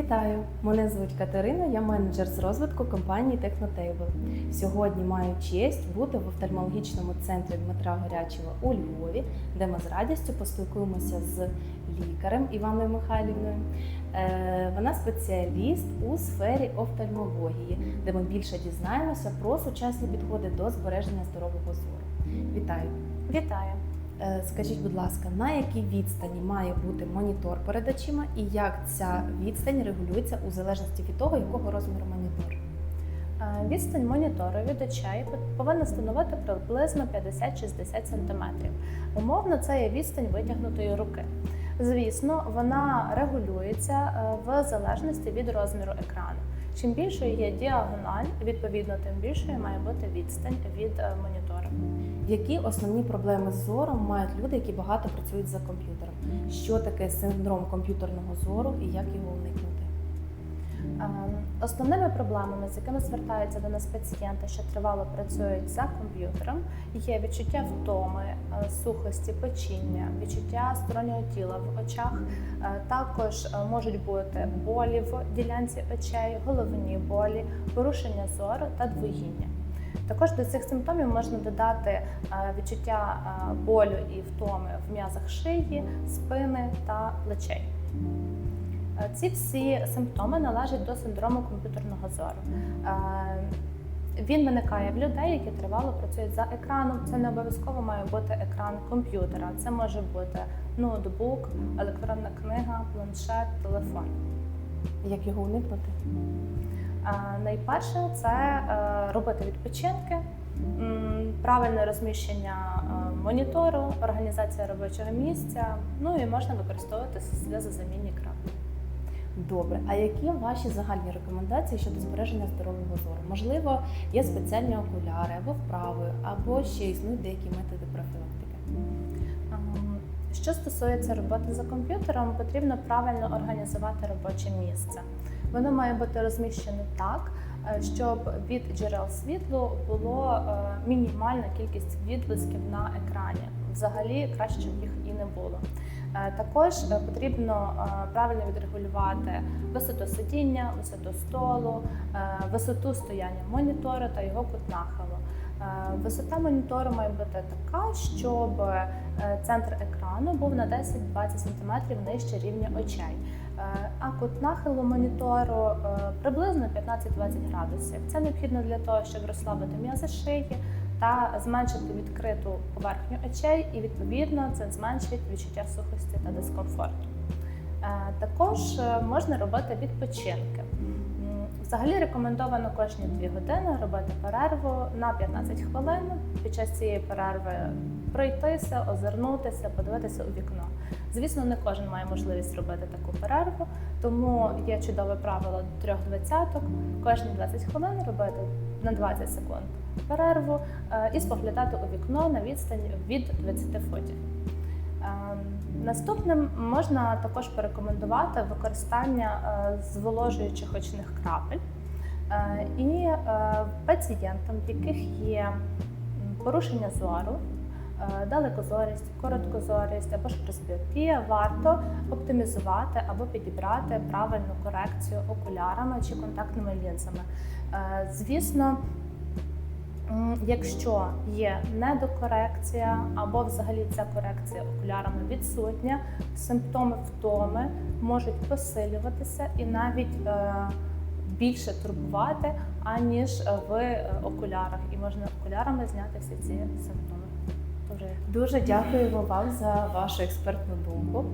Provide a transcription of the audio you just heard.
Вітаю! Мене звуть Катерина, я менеджер з розвитку компанії Технотейбл. Сьогодні маю честь бути в офтальмологічному центрі Дмитра Горячого у Львові, де ми з радістю поспілкуємося з лікарем Іваною Михайлівною. Е, Вона спеціаліст у сфері офтальмології, де ми більше дізнаємося про сучасні підходи до збереження здорового зору. Вітаю! Вітаю. Е, Скажіть, будь ласка, на якій відстані має бути монітор перед очима і як ця відстань регулюється у залежності від того, якого розміру монітор? Е, Відстань монітору від очей повинна становити приблизно 50-60 см. Умовно, це є відстань витягнутої руки. Звісно, вона регулюється е, в залежності від розміру екрану. Чим більшою є діагональ, відповідно, тим більшою має бути відстань від монітора. Які основні проблеми з зором мають люди, які багато працюють за комп'ютером? Що таке синдром комп'ютерного зору і як його уникнути? Ем, Основними проблемами, з якими звертаються до нас пацієнти, що тривало працюють за комп'ютером, є відчуття втоми, е, сухості, печіння, відчуття стороннього тіла в очах. Е, Також е, можуть бути болі в ділянці очей, головні болі, порушення зору та двоїння. Також до цих симптомів можна додати е, відчуття е, болю і втоми в м'язах шиї, спини та плечей. Е, Ці всі симптоми належать до синдрому комп'ютерного зору. Він виникає в людей, які тривало працюють за екраном. Це не обов'язково має бути екран комп'ютера. Це може бути ноутбук, електронна книга, планшет, телефон. Як його уникнути? Найперше це е, робити відпочинки, правильне розміщення е, монітору, організація робочого місця. Ну і можна використовувати сльозозамінні краплі. Добре, а які ваші загальні рекомендації щодо збереження здорового зору? Можливо, є спеціальні окуляри або вправи, або ще існують деякі методи профілактики. Що стосується роботи за комп'ютером, потрібно правильно організувати робоче місце. Воно має бути розміщене так, е, щоб від джерел світлу було е, мінімальна кількість відблисків на екрані. Взагалі краще, щоб їх і не було. Е, Також потрібно правильно відрегулювати висоту сидіння, висоту столу, висоту стояння монітора та його кут нахилу. Висота монітору має бути така, щоб центр екрану був на 10-20 см нижче рівня очей. Е, А кут нахилу монітору е, приблизно 15-20 градусів. Це необхідно для того, щоб розслабити м'язи шиї та зменшити відкриту поверхню очей, і відповідно це зменшить відчуття сухості та дискомфорту. Е, Також можна робити відпочинки. Взагалі рекомендовано кожні 2 години робити перерву на 15 хвилин. Під час цієї перерви пройтися, озирнутися, подивитися у вікно. Звісно, не кожен має можливість робити таку перерву, тому є чудове правило трьох двадцяток. Кожні 20 хвилин робити на 20 секунд перерву е, і споглядати у вікно на відстані від 20 футів. Ем, Наступним можна також порекомендувати використання е, зволожуючих очних крапель. Е, І е, пацієнтам, в яких є порушення зору, е, далекозорість, короткозорість або ж пресбіопія, варто оптимізувати або підібрати правильну корекцію окулярами чи контактними лінзами. Е, Звісно, Якщо є недокорекція або взагалі ця корекція окулярами відсутня, симптоми втоми можуть посилюватися і навіть е, більше турбувати, аніж е, в е, окулярах. І можна окулярами зняти всі ці симптоми. Дуже дякуємо вам за вашу експертну думку.